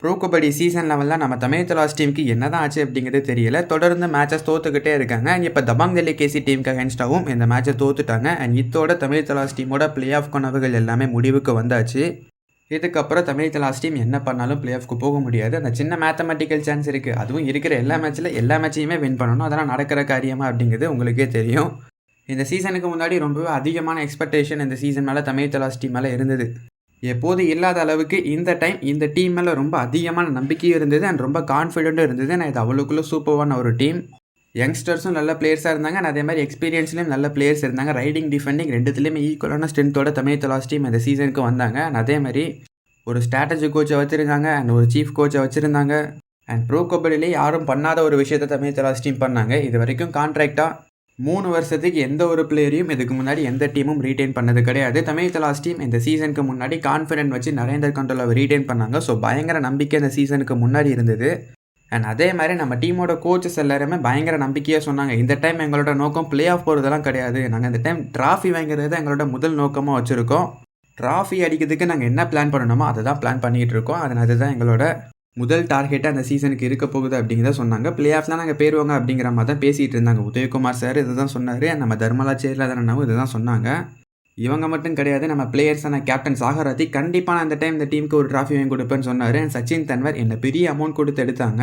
Bro kabaddi season லெவலில் நம்ம தமிழ் தலாஸ் டீமுக்கு என்ன தான் ஆச்சு அப்படிங்கிறது தெரியல. தொடர்ந்து மேட்சஸ் தோத்துக்கிட்டே இருக்காங்க. அண்ட் இப்போ தபாங் டெல்லி கேசி டீமுக்கு அகேன்ஸ்டாகவும் இந்த மேட்சை தோத்துட்டாங்க. அண்ட் இதோட தமிழ் தலாஸ் டீமோட பிளே ஆஃப் கனவுகள் எல்லாமே முடிவுக்கு வந்தாச்சு. இதுக்கப்புறம் தமிழ் தலாஸ் டீம் என்ன பண்ணாலும் பிளே ஆஃப்க்கு போக முடியாது. அந்த சின்ன மேத்தமெட்டிக்கல் சான்ஸ் இருக்குது அதுவும் இருக்கிற எல்லா மேட்ச்சில் எல்லா மேட்சையுமே வின் பண்ணணும். அதெல்லாம் நடக்கிற காரியமா அப்படிங்கிறது உங்களுக்கே தெரியும். இந்த சீசனுக்கு முன்னாடி ரொம்பவே அதிகமான எக்ஸ்பெக்டேஷன் இந்த சீசன் மேலே தமிழ் தலாஸ் டீம் மேலே இருந்தது. எப்போது இல்லாத அளவுக்கு இந்த டைம் இந்த டீம் மேலே ரொம்ப அதிகமான நம்பிக்கையும் இருந்தது அண்ட் ரொம்ப கான்ஃபிடென்ட்டும் இருந்தது. நான் இது அவ்வளோக்குள்ளே சூப்பரான ஒரு டீம் யங்ஸ்டர்ஸும் நல்ல பிளேயர்ஸாக இருந்தாங்க. அதே மாதிரி எக்ஸ்பீரியன்ஸ்லேயும் நல்ல பிளேயர்ஸ் இருந்தாங்க. ரைடிங் டிஃபெண்டிங் ரெண்டுத்துலேயுமே ஈக்குவலான ஸ்ட்ரென்த்தோட தமிழ் தலாஸ் டீம் இந்த சீசனுக்கு வந்தாங்க. அதே மாதிரி ஒரு ஸ்ட்ராட்டஜி கோச்சை வச்சுருந்தாங்க. அண்ட் ஒரு சீஃப் கோச்சை வச்சுருந்தாங்க. அண்ட் ப்ரோ கபடியிலே யாரும் பண்ணாத ஒரு விஷயத்தை தமிழ் தலாஸ் டீம் பண்ணாங்க. இது வரைக்கும் கான்ட்ராக்டாக மூணு வருஷத்துக்கு எந்த ஒரு பிளேயரையும் இதுக்கு முன்னாடி எந்த டீமும் ரீட்டைன் பண்ணது கிடையாது. தமிழ் தலாஸ் டீம் இந்த சீசனுக்கு முன்னாடி கான்ஃபிடென்ட் வச்சு நரேந்தர் கண்ட்ரோலை ரீட்டைன் பண்ணாங்க. ஸோ பயங்கர நம்பிக்கை இந்த சீசனுக்கு முன்னாடி இருந்தது. அண்ட் அதே மாதிரி நம்ம டீமோட கோச்சஸ் எல்லாருமே பயங்கர நம்பிக்கையாக சொன்னாங்க. இந்த டைம் எங்களோட நோக்கம் பிளே ஆஃப் போகிறதெல்லாம் கிடையாது. நாங்கள் இந்த டைம் ட்ராஃபி வாங்குறது தான் எங்களோட முதல் நோக்கமாக வச்சுருக்கோம். ட்ராஃபி அடிக்கிறதுக்கு நாங்கள் என்ன பிளான் பண்ணணுமோ அதை தான் பிளான் பண்ணிகிட்டு இருக்கோம். அதனால் அதுதான் எங்களோட முதல் டார்கெட்டாக அந்த சீசனுக்கு இருக்க போகுது அப்படிங்கிறத சொன்னாங்க. பிளே ஆஃப்லாம் நாங்கள் பேருவாங்க அப்படிங்கிற மாதிரி தான் பேசிகிட்டு இருந்தாங்க. உதயகுமார் சார் இதை தான் சொன்னார். நம்ம தர்மலா சேர்லாதனாவும் இதை தான் சொன்னாங்க. இவங்க மட்டும் கிடையாது நம்ம பிளேயர்ஸான கேப்டன் சாகராதி கண்டிப்பாக நான் டைம் இந்த டீமுக்கு ஒரு ட்ராஃபி வாங்கி கொடுப்பேன்னு சொன்னார். சச்சின் தன்வர் என்னை பெரிய அமௌண்ட் கொடுத்து எடுத்தாங்க.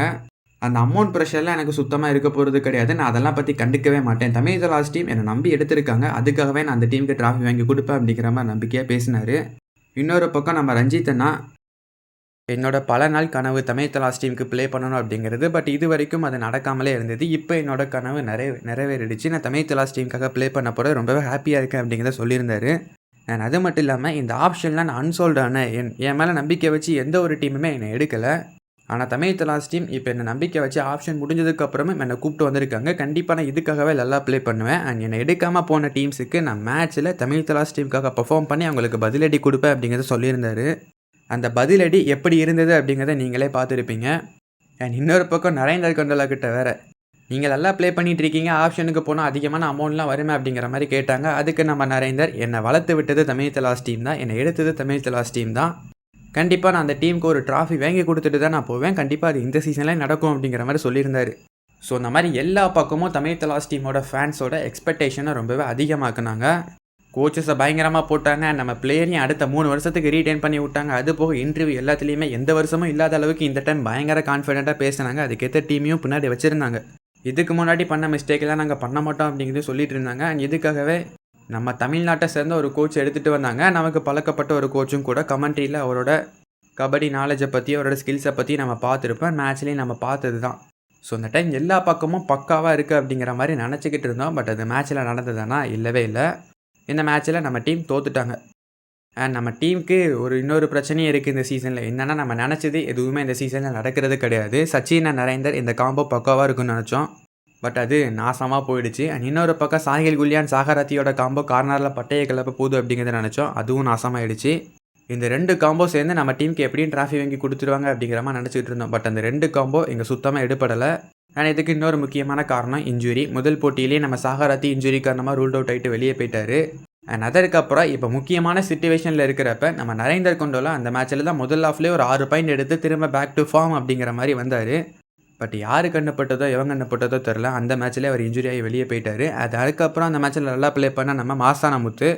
அந்த அமௌண்ட் ப்ரெஷர்லாம் எனக்கு சுத்தமாக இருக்க போகிறது கிடையாது. நான் அதெல்லாம் பற்றி கண்டுக்கவே மாட்டேன். தமிழ் லாஸ்ட் டீம் என்னை நம்பி எடுத்திருக்காங்க. அதுக்காகவே நான் அந்த டீமுக்கு ட்ராஃபி வாங்கி கொடுப்பேன் அப்படிங்கிற மாதிரி நம்பிக்கையாக பேசினார். இன்னொரு பக்கம் நம்ம ரஞ்சித்தன்னா என்னோட பல நாள் கனவு தமிழ் தலாஸ் டீமுக்கு ப்ளே பண்ணணும் அப்படிங்கிறது பட் இது வரைக்கும் அது நடக்காமலே இருந்தது. இப்போ என்னோட கனவு நிறைவே நிறைவேறிடுச்சு. நான் தமிழ் தலாஸ் டீமுக்காக ப்ளே பண்ண போகிற ரொம்பவே ஹாப்பியாக இருக்கேன் அப்படிங்கிறத சொல்லியிருந்தாரு. நான் அது மட்டும் இல்லாமல் இந்த ஆப்ஷன்லாம் நான் அன்சோல்டான என் என் மேலே நம்பிக்கை வச்சு எந்த ஒரு டீமுமே என்னை எடுக்கலை. ஆனால் தமிழ் தலாஸ் டீம் இப்போ என்னை நம்பிக்கை வச்சு ஆப்ஷன் முடிஞ்சதுக்கப்புறமும் என்னை கூப்பிட்டு வந்திருக்காங்க. கண்டிப்பாக நான் இதுக்காகவே நல்லா ப்ளே பண்ணுவேன். அண்ட் என்னை எடுக்காமல் போன டீம்ஸுக்கு நான் மேட்ச்சில் தமிழ் தலாஸ் டீமுக்காக பர்ஃபார்ம் பண்ணி அவங்களுக்கு பதிலடி கொடுப்பேன் அப்படிங்கிறத சொல்லியிருந்தாரு. அந்த பதிலடி எப்படி இருந்தது அப்படிங்கிறத நீங்களே பார்த்துருப்பீங்க. அண்ட் இன்னொரு பக்கம் நரேந்தர் கண்டலா கிட்ட வேற நீங்கள் நல்லா ப்ளே பண்ணிகிட்டு இருக்கீங்க ஆப்ஷனுக்கு போனால் அதிகமான அமௌண்ட்லாம் வருமே அப்படிங்கிற மாதிரி கேட்டாங்க. அதுக்கு நம்ம நரேந்தர் என்னை வளர்த்து விட்டது தமிழ் தலாஸ் டீம் தான் என்னை எடுத்தது தமிழ் தலாஸ் டீம் தான். கண்டிப்பாக நான் அந்த டீமுக்கு ஒரு ட்ராஃபி வாங்கி கொடுத்துட்டு தான் நான் போவேன். கண்டிப்பாக அது இந்த சீசன்லேயே நடக்கும் அப்படிங்கிற மாதிரி சொல்லியிருந்தார். ஸோ இந்த மாதிரி எல்லா பக்கமும் தமிழ் தலாஸ் டீமோட ஃபேன்ஸோட எக்ஸ்பெக்டேஷனை ரொம்பவே அதிகமாக்குனாங்க. கோச்சஸை பயங்கரமாக போட்டாங்க. நம்ம பிளேயரையும் அடுத்த மூணு வருஷத்துக்கு ரீடைன் பண்ணி விட்டாங்க. அது போக இன்டர்வியூ எல்லாத்துலேயுமே எந்த வருஷமும் இல்லாத அளவுக்கு இந்த டைம் பயங்கர கான்ஃபிடென்ட்டாக பேசினாங்க. அதுக்கேற்ற டீமையும் பின்னாடி வச்சுருந்தாங்க. இதுக்கு முன்னாடி பண்ண மிஸ்டேக்கெல்லாம் நாங்கள் பண்ண மாட்டோம் அப்படிங்கிறது சொல்லிட்டு இருந்தாங்க. அண்ட் இதுக்காகவே நம்ம தமிழ்நாட்டை சேர்ந்த ஒரு கோச் எடுத்துகிட்டு வந்தாங்க. நமக்கு பழக்கப்பட்ட ஒரு கோச்சும் கூட கமெண்ட்ரியில் அவரோட கபடி நாலேஜை பற்றி அவரோட ஸ்கில்ஸை பற்றி நம்ம பார்த்துருப்போம். மேட்ச்லேயும் நம்ம பார்த்தது தான் ஸோ இந்த டைம் எல்லா பக்கமும் பக்காவாக இருக்குது அப்படிங்கிற மாதிரி நினச்சிக்கிட்டு இருந்தோம். பட் அது மேட்ச்சில் நடந்ததுன்னா இல்லவே இல்லை. இந்த மேட்ச்சில் நம்ம டீம் தோத்துட்டாங்க. அண்ட் நம்ம டீமுக்கு ஒரு இன்னொரு பிரச்சனையும் இருக்குது இந்த சீசனில் என்னென்னா நம்ம நினச்சது எதுவுமே இந்த சீசனில் நடக்கிறது கிடையாது. சச்சின் நரேந்தர் இந்த காம்போ பக்காவாக இருக்குன்னு நினச்சோம். பட் அது நாசமாக போயிடுச்சு. அண்ட் இன்னொரு பக்கம் சாகில் குல்யான் சாகராத்தியோட காம்போ கார்னரில் பட்டைய கிளப்ப போகுது அப்படிங்கிறத நினச்சோம். அதுவும் நாசமாயிடுச்சு. இந்த ரெண்டு காம்போ சேர்ந்து நம்ம டீமுக்கு எப்படியும் ட்ராஃபி வாங்கி கொடுத்துருவாங்க அப்படிங்கிற மாதிரி நினச்சிட்டு இருந்தோம். பட் அந்த ரெண்டு காம்போ இங்கே சுத்தமாக எடுப்படலை ஆனால் இதுக்கு இன்னொரு முக்கியமான காரணம் இன்ஜுரி முதல் போட்டியிலேயே நம்ம சாகராத்தி இன்ஜுரி காரணமாக ரூல்ட் அவுட் ஆகிட்டு வெளியே போயிட்டாரு. அண்ட் அதற்கப்புறம் இப்போ முக்கியமான சுச்சுவேஷனில் இருக்கிறப்ப நம்ம நரேந்தர் கொண்டோலா அந்த மேட்ச்சில் தான் முதல் ஹாஃப்லேயே ஒரு ஆறு பாயிண்ட் எடுத்து திரும்ப பேக் டு ஃபார்ம் அப்படிங்கிற மாதிரி வந்தார். பட் யாரு கண்ணப்பட்டதோ எவன் கண்ணப்பட்டதோ தெரில அந்த மேட்ச்லேயே அவர் இன்ஜுரி ஆகி வெளியே போயிட்டார். அது அதுக்கப்புறம் அந்த மேட்ச்சில் நல்லா ப்ளே பண்ண நம்ம மாசான முத்து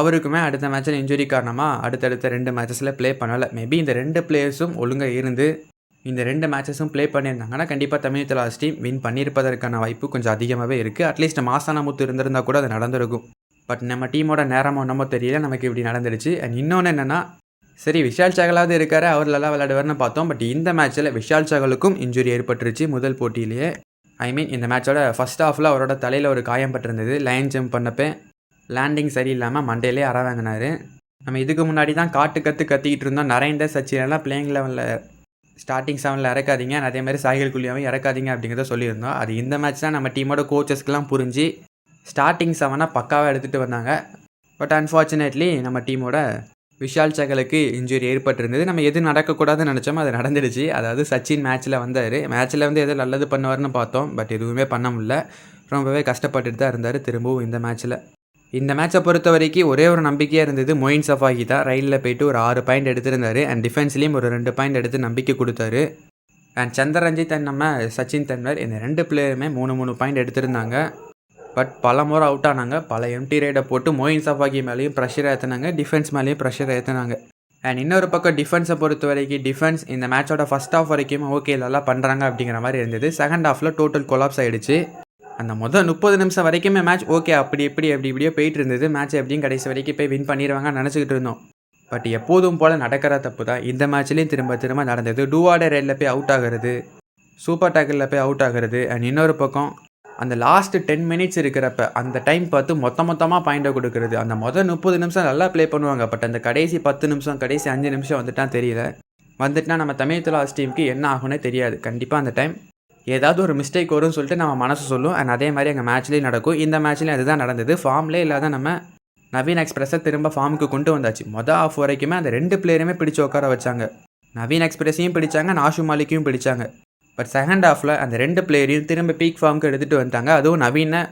அவருக்குமே அடுத்த மேட்ச்சில் இன்ஜுரி காரணமாக அடுத்தடுத்த ரெண்டு மேட்சஸில் ப்ளே பண்ணலை. மேபி இந்த ரெண்டு பிளேயர்ஸும் ஒழுங்காக இருந்து இந்த ரெண்டு மேட்சஸும் ப்ளே பண்ணியிருந்தாங்கன்னா கண்டிப்பாக தமிழ் தலாஸ் டீம் வின் பண்ணியிருப்பதற்கான வாய்ப்பு கொஞ்சம் அதிகமாகவே இருக்குது அட்லீஸ்ட் மாசானமுத்து முத்து இருந்திருந்தா கூட அது நடந்திருக்கும். பட் நம்ம டீமோட நேரமோ என்னமோ தெரியல. நமக்கு இப்படி நடந்துடுச்சு அண்ட் இன்னொன்று என்னென்னா சரி விஷால் சகலாவது இருக்காரு. அவர் நல்லா விளையாடுவார்னு பார்த்தோம். பட் இந்த மேட்ச்சில் விஷால் சகலுக்கும் இன்ஜுரி ஏற்பட்டுருச்சு முதல் போட்டியிலேயே. ஐ மீன் இந்த மேட்சோட ஃபர்ஸ்ட் ஹாஃபில் அவரோட தலையில் ஒரு காயம் பட்டிருந்தது. லைன் ஜம்ப் பண்ணப்போ லேண்டிங் சரியில்லாமல் மண்டையிலே அற வாங்கினாரு. நம்ம இதுக்கு முன்னாடி தான் காட்டு கற்று கத்திக்கிட்டு இருந்தோம். நரேந்தர் சச்சின் எல்லாம் பிளேயிங் லெவலில் ஸ்டார்டிங் செவனில் இறக்காதீங்க அதே மாதிரி சாகில் குழியாவும் இறக்காதீங்க அப்படிங்கிறத சொல்லியிருந்தோம். அது இந்த மேட்ச் தான் நம்ம டீமோட கோச்சஸ்க்கெலாம் புரிஞ்சு ஸ்டார்டிங் செவனாக பக்காவாக எடுத்துகிட்டு வந்தாங்க. பட் அன்ஃபார்ச்சுனேட்லி நம்ம டீமோட விஷால் சகலுக்கு இன்ஜுரி ஏற்பட்டிருந்தது. நம்ம எது நடக்கக்கூடாதுன்னு நினச்சோமோ அது நடந்துடுச்சு. அதாவது சச்சின் மேட்ச்சில் வந்தார். மேட்ச்சில் வந்து எது நல்லது பண்ணுவார்னு பார்த்தோம். பட் எதுவுமே பண்ண முடில ரொம்பவே கஷ்டப்பட்டுட்டு தான் இருந்தார். திரும்பவும் இந்த மேட்ச்சில் இந்த மேட்சை பொறுத்த வரைக்கும் ஒரே ஒரு நம்பிக்கையாக இருந்தது மொயின் சஃபாகி தான். ரயிலில் போயிட்டு ஒரு ஆறு பாயிண்ட் எடுத்திருந்தாரு. அண்ட் டிஃபென்ஸ்லேயும் ஒரு ரெண்டு பாயிண்ட் எடுத்து நம்பிக்கை கொடுத்தாரு. அண்ட் சந்திரஞ்சித் அண்ட் நம்ம சச்சின் தென்வர் இந்த ரெண்டு பிளேயருமே மூணு மூணு பாயிண்ட் எடுத்திருந்தாங்க. பட் பல முறை அவுட் ஆனாங்க. பல எம்டி ரைடை போட்டு மோயின் சஃபாகி மேலேயும் ப்ரெஷர் ஏற்றுனாங்க டிஃபென்ஸ் மேலேயும் ப்ரெஷர் ஏற்றுனாங்க அண்ட் இன்னொரு பக்கம் டிஃபென்ஸை பொறுத்த வரைக்கும் டிஃபென்ஸ் இந்த மேட்சோட ஃபஸ்ட் ஆஃப் வரைக்கும் ஓகே நல்லா பண்ணுறாங்க அப்படிங்கிற மாதிரி இருந்தது. செகண்ட் ஹாஃபில் டோட்டல் கொலாப்ஸ் ஆகிடுச்சு அந்த முதல் முப்பது நிமிஷம் வரைக்குமே மேட்ச் ஓகே அப்படி இப்படி அப்படி இப்படியே போயிட்டு இருந்தது. மேட்ச் எப்படியும் கடைசி வரைக்கும் போய் வின் பண்ணிடுவாங்கன்னு நினச்சிக்கிட்டு இருந்தோம். பட் எப்போதும் போல் நடக்கிற தப்பு தான் இந்த மேட்ச்லேயும் திரும்ப திரும்ப நடந்தது. டூவாடே ரேடில் போய் அவுட் ஆகிறது சூப்பர் டேக்கிளில் போய் அவுட் ஆகிறது அண்ட் இன்னொரு பக்கம் அந்த லாஸ்ட்டு டென் மினிட்ஸ் இருக்கிறப்ப அந்த டைம் பார்த்து மொத்த மொத்தமாக பாயிண்டை கொடுக்குறது. அந்த மொதல் முப்பது நிமிஷம் நல்லா ப்ளே பண்ணுவாங்க. பட் அந்த கடைசி பத்து நிமிஷம் கடைசி அஞ்சு நிமிஷம் வந்துட்டான் தெரியல. வந்துட்டுனா நம்ம தமிழ் துலாஸ் டீமுக்கு என்ன ஆகும்னே தெரியாது. கண்டிப்பாக அந்த டைம் ஏதாவது ஒரு மிஸ்டேக் வரும்னு சொல்லிட்டு நம்ம மனசு சொல்லும். அண்ட் அதே மாதிரி எங்கள் மேட்ச்லேயும் நடக்கும். இந்த மேட்ச்லேயும் அதுதான் நடந்தது. ஃபார்ம்லே இல்லாத நம்ம நவீன் எக்ஸ்பிரஸை திரும்ப ஃபார்முக்கு கொண்டு வந்தாச்சு. மொதல் ஆஃப் வரைக்குமே அந்த ரெண்டு பிளேயருமே பிடிச்சு உட்கார வச்சாங்க. நவீன் எக்ஸ்பிரஸையும் பிடிச்சாங்க நாஷு மாலிக்கையும் பிடிச்சாங்க. பட் செகண்ட் ஹாஃபில் அந்த ரெண்டு பிளேயரையும் திரும்ப பீக் ஃபார்முக்கு எடுத்துகிட்டு வந்துட்டாங்க. அதுவும் நவீனை.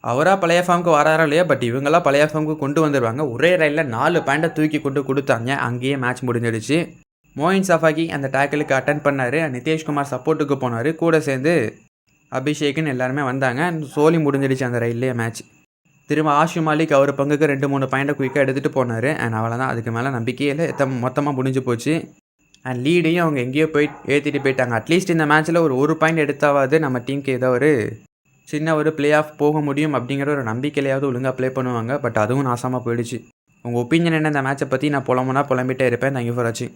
அவராக பழைய ஃபார்முக்கு வராரோ இல்லையா? பட் இவங்களாம் பழைய ஃபார்முக்கு கொண்டு வந்துடுவாங்க ஒரே ரயிலில் நாலு பாயிண்டை தூக்கி கொண்டு கொடுத்தாங்க. அங்கேயே மேட்ச் முடிஞ்சிடுச்சு. மோயின் சஃபாகி அந்த டேக்கிளுக்கு அட்டன் பண்ணார். நிதிஷ்குமார் சப்போர்ட்டுக்கு போனார். கூட சேர்ந்து அபிஷேக்னு எல்லாருமே வந்தாங்க. சோலி முடிஞ்சிடுச்சு அந்த ரைட்லேயே மேட்ச் திரும்ப ஆஷு மாலிக் அவர் பங்குக்கு ரெண்டு மூணு பாயிண்டை குயிக்காக எடுத்துகிட்டு போனார். அண்ட் அவ்வளோதான் அதுக்கு மேலே நம்பிக்கையில் எத்த மொத்தமாக முடிஞ்சு போச்சு. அண்ட் லீடையும் அவங்க எங்கேயோ போய் ஏற்றிட்டு போயிட்டாங்க. அட்லீஸ்ட் இந்த மேட்ச்சில் ஒரு ஒரு பாயிண்ட் எடுத்தாவது நம்ம டீமுக்கு ஏதோ ஒரு சின்ன ஒரு ப்ளே ஆஃப் போக முடியும் அப்படிங்கிற ஒரு நம்பிக்கையிலையாவது ஒழுங்காக ப்ளே பண்ணுவாங்க. பட் அதுவும் நாசமாக போயிடுச்சு. உங்கள் ஒப்பீனியன் என்ன? இந்த மேட்சை பற்றி நான் புலம்புனா புலம்பிட்டே இருப்பேன். தேங்க்யூ ஃபார் வாட்சிங்